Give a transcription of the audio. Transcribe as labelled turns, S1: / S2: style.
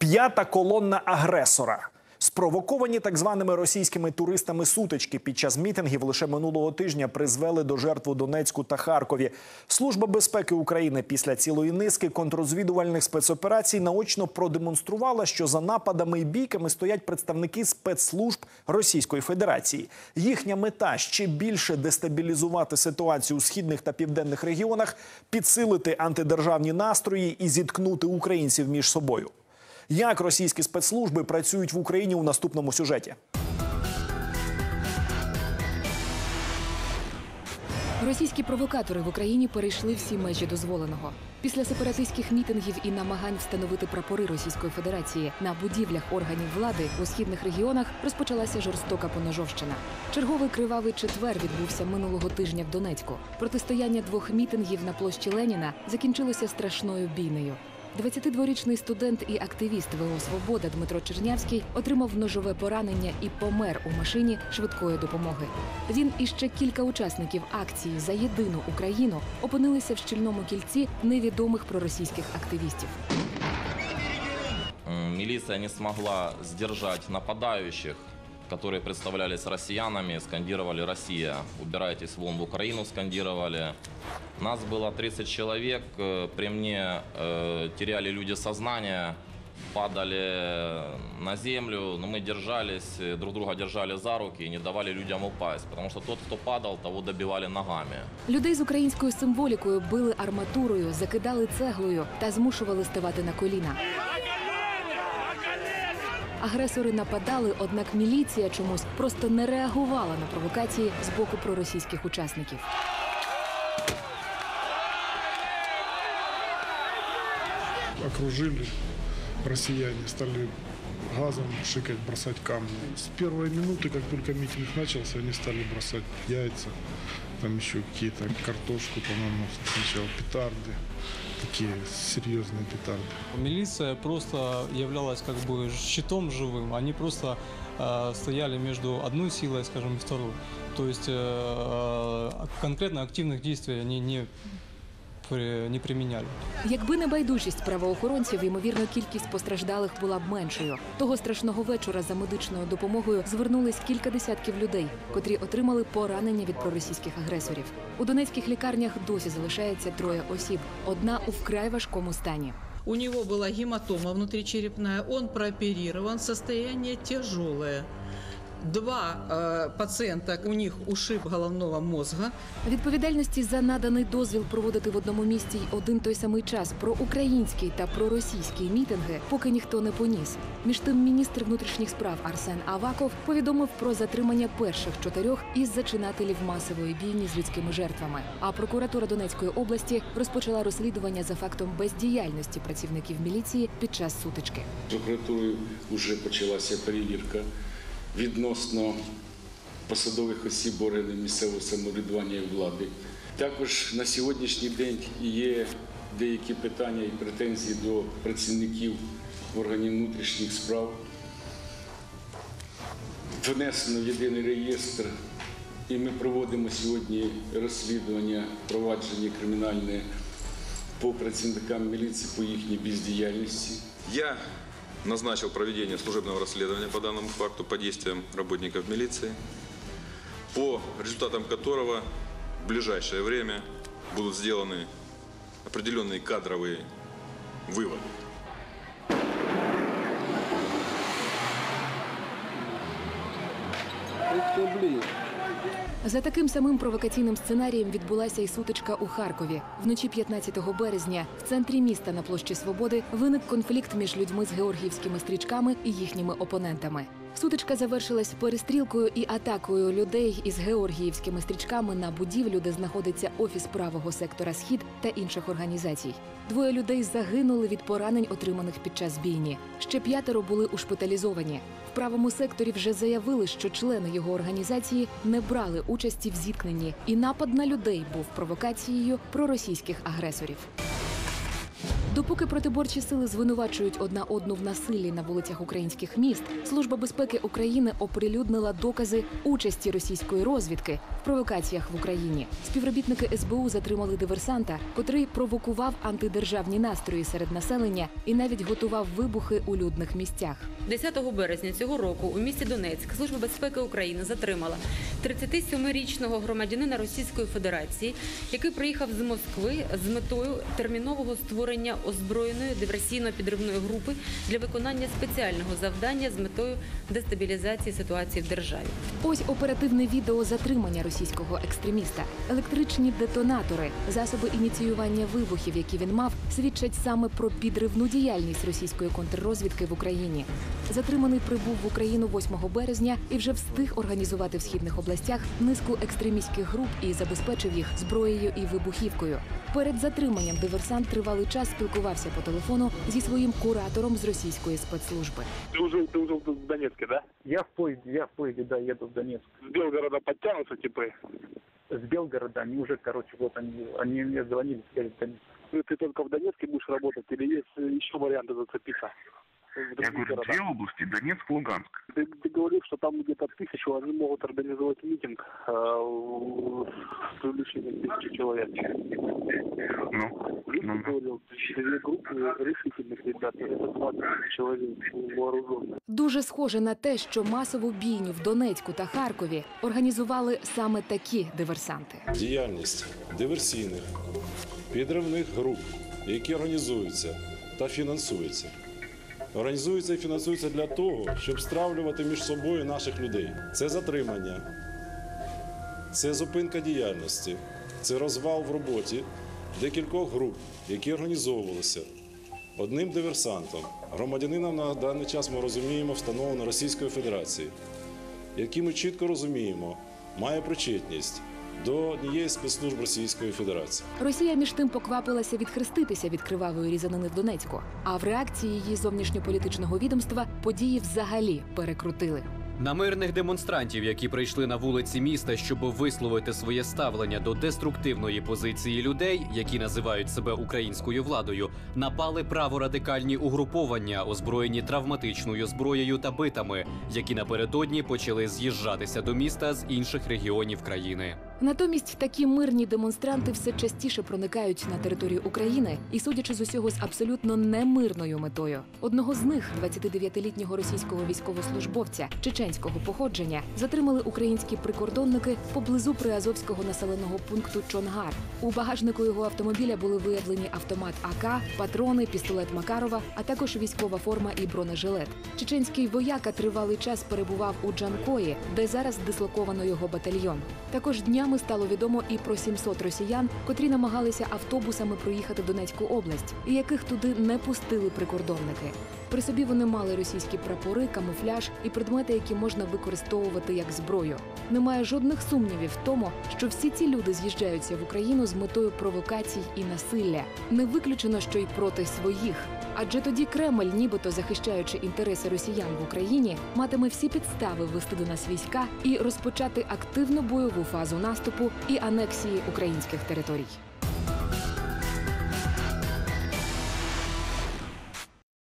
S1: П'ята колонна агресора. Спровоковані так званими російськими туристами сутички під час мітингів лише минулого тижня призвели до жертв у Донецьку та Харкові. Служба безпеки України після цілої низки контррозвідувальних спецоперацій наочно продемонструвала, що за нападами і бійками стоять представники спецслужб Російської Федерації. Їхня мета ще більше дестабілізувати ситуацію у східних та південних регіонах, підсилити антидержавні настрої і зіткнути українців між собою. Як російські спецслужби працюють в Україні у наступному сюжеті?
S2: Російські провокатори в Україні перейшли всі межі дозволеного. Після сепаратистських мітингів і намагань встановити прапори Російської Федерації на будівлях органів влади у східних регіонах розпочалася жорстока поножовщина. Черговий кривавий четвер відбувся минулого тижня в Донецьку. Протистояння двох мітингів на площі Леніна закінчилося страшною бійнею. 22-річний студент і активіст ВО Свобода Дмитро Чернявський отримав ножове поранення і помер у машині швидкої допомоги. Він і ще кілька учасників акції за єдину Україну опинилися в щільному кільці невідомих проросійських активістів.
S3: М, Милиция не смогла сдержать нападающих, которые представлялись россиянами, скандировали «Россия, убирайтесь вон в Украину», скандировали. Нас было 30 человек, э, при мне э, теряли люди сознание, падали на землю, но мы держались, э, друг друга держали за руки и не давали людям упасть, потому что тот, кто падал, того добивали ногами.
S2: Людей з українською символікою били арматурою, закидали цеглою та змушували ставати на коліна. Агресори нападали, однак міліція чомусь просто не реагувала на провокації з боку проросійських учасників.
S4: окружили россияне, стали газом шикать, бросать камни. С первой минуты, как только митинг начался, они стали бросать яйца, там еще какие-то картошку, по-моему, сначала петарды, такие серьезные петарды.
S5: Милиция просто являлась как бы щитом живым. Они просто э, стояли между одной силой, скажем, и второй. То есть э, э, конкретно активных действий они не, при- не применяли.
S2: Якби не байдужість правоохоронців, ймовірно, кількість постраждалих була б меншою. Того страшного вечора за медичною допомогою звернулись кілька десятків людей, котрі отримали поранення від проросійських агресорів. У донецьких лікарнях досі залишається троє осіб. Одна у вкрай важкому стані.
S6: У него была гематома внутричерепная, он прооперирован, состояние тяжелое. Два э, пациента, у них ушиб головного мозга.
S2: Відповідальності за наданий дозвіл проводити в одному місті й один той самий час про українські та проросійські мітинги поки ніхто не поніс. Між тим, міністр внутрішніх справ Арсен Аваков повідомив про затримання перших чотирьох із зачинателів масової бійні з людськими жертвами. А прокуратура Донецької області розпочала розслідування за фактом бездіяльності працівників міліції під час сутички.
S7: Прокуратурою вже почалася перевірка відносно посадових осіб органів місцевого самоврядування і влади. Також на сьогоднішній день є деякі питання і претензії до працівників органів внутрішніх справ. Внесено в єдиний реєстр, і ми проводимо сьогодні розслідування, провадження кримінальне по працівникам міліції по їхній бездіяльності.
S8: Я назначил проведение служебного расследования по данному факту по действиям работников милиции, по результатам которого в ближайшее время будут сделаны определенные кадровые выводы.
S2: За таким самим провокаційним сценарієм відбулася і сутичка у Харкові. Вночі 15 березня в центрі міста на площі Свободи виник конфлікт між людьми з георгіївськими стрічками і їхніми опонентами. Сутичка завершилась перестрілкою і атакою людей із георгіївськими стрічками на будівлю, де знаходиться офіс правого сектора Схід та інших організацій. Двоє людей загинули від поранень, отриманих під час бійні. Ще п'ятеро були ушпиталізовані. В правому секторі вже заявили, що члени його організації не брали участі в зіткненні, і напад на людей був провокацією проросійських агресорів. Допоки протиборчі сили звинувачують одна одну в насиллі на вулицях українських міст, Служба безпеки України оприлюднила докази участі російської розвідки в провокаціях в Україні. Співробітники СБУ затримали диверсанта, котрий провокував антидержавні настрої серед населення і навіть готував вибухи у людних місцях.
S9: 10 березня цього року у місті Донецьк Служба безпеки України затримала 37-річного громадянина Російської Федерації, який приїхав з Москви з метою термінового створення озброєної диверсійно-підривної групи для виконання спеціального завдання з метою дестабілізації ситуації в державі.
S2: Ось оперативне відео затримання російського екстреміста. Електричні детонатори, засоби ініціювання вибухів, які він мав, свідчать саме про підривну діяльність російської контррозвідки в Україні. Затриманий прибув в Україну 8 березня і вже встиг організувати в східних областях низку екстремістських груп і забезпечив їх зброєю і вибухівкою. Перед затриманням диверсант тривалий час спілкувався по телефону зі своїм куратором з російської спецслужби.
S10: Ты уже, ты уже в Донецке, да?
S11: Я в поезде, я в поезде, да, еду в Донецк.
S10: С Белгорода подтянутся типы?
S11: С Белгорода они уже, короче, вот они, они мне звонили, сказали, в Донецк.
S10: Ну, Ты только в Донецке будешь работать или есть э, еще варианты зацепиться? В
S12: Я
S10: других
S12: говорю,
S10: городах?
S12: две области, Донецк, Луганск.
S10: Ты, ты говорил, что там где-то тысячу, они могут организовать митинг э, в- с привлечением тысячи человек.
S12: Ну,
S10: Плюс
S12: ну,
S10: ты
S12: ну.
S10: говорил, две группы решительных ребят, это 20 человек вооруженных.
S2: Дуже схоже на те, що масову бійню в Донецьку та Харкові організували саме такі диверсанти.
S13: діяльність диверсійних підривних груп, які організуються та фінансуються. Організуються і фінансуються для того, щоб стравлювати між собою наших людей. Це затримання, це зупинка діяльності, це розвал в роботі декількох груп, які організовувалися. Одним диверсантом, громадянином на даний час ми розуміємо встановлено Російської Федерації, який ми чітко розуміємо, має причетність до однієї спецслужб Російської Федерації.
S2: Росія між тим поквапилася відхреститися від кривавої різанини в Донецьку. А в реакції її зовнішньополітичного відомства події взагалі перекрутили.
S14: На мирних демонстрантів, які прийшли на вулиці міста, щоб висловити своє ставлення до деструктивної позиції людей, які називають себе українською владою, напали праворадикальні угруповання, озброєні травматичною зброєю та битами, які напередодні почали з'їжджатися до міста з інших регіонів країни.
S2: Натомість такі мирні демонстранти все частіше проникають на територію України і, судячи з усього, з абсолютно немирною метою. Одного з них, 29-літнього російського військовослужбовця чеченського походження, затримали українські прикордонники поблизу приазовського населеного пункту Чонгар. У багажнику його автомобіля були виявлені автомат АК, патрони, пістолет Макарова, а також військова форма і бронежилет. Чеченський вояка тривалий час перебував у Джанкої, де зараз дислоковано його батальйон. Також днями стало відомо і про 700 росіян, котрі намагалися автобусами проїхати Донецьку область, і яких туди не пустили прикордонники. При собі вони мали російські прапори, камуфляж і предмети, які можна використовувати як зброю. Немає жодних сумнівів в тому, що всі ці люди з'їжджаються в Україну з метою провокацій і насилля. Не виключено, що й проти своїх. Адже тоді Кремль, нібито захищаючи інтереси росіян в Україні, матиме всі підстави вести до нас війська і розпочати активну бойову фазу наступу і анексії українських територій.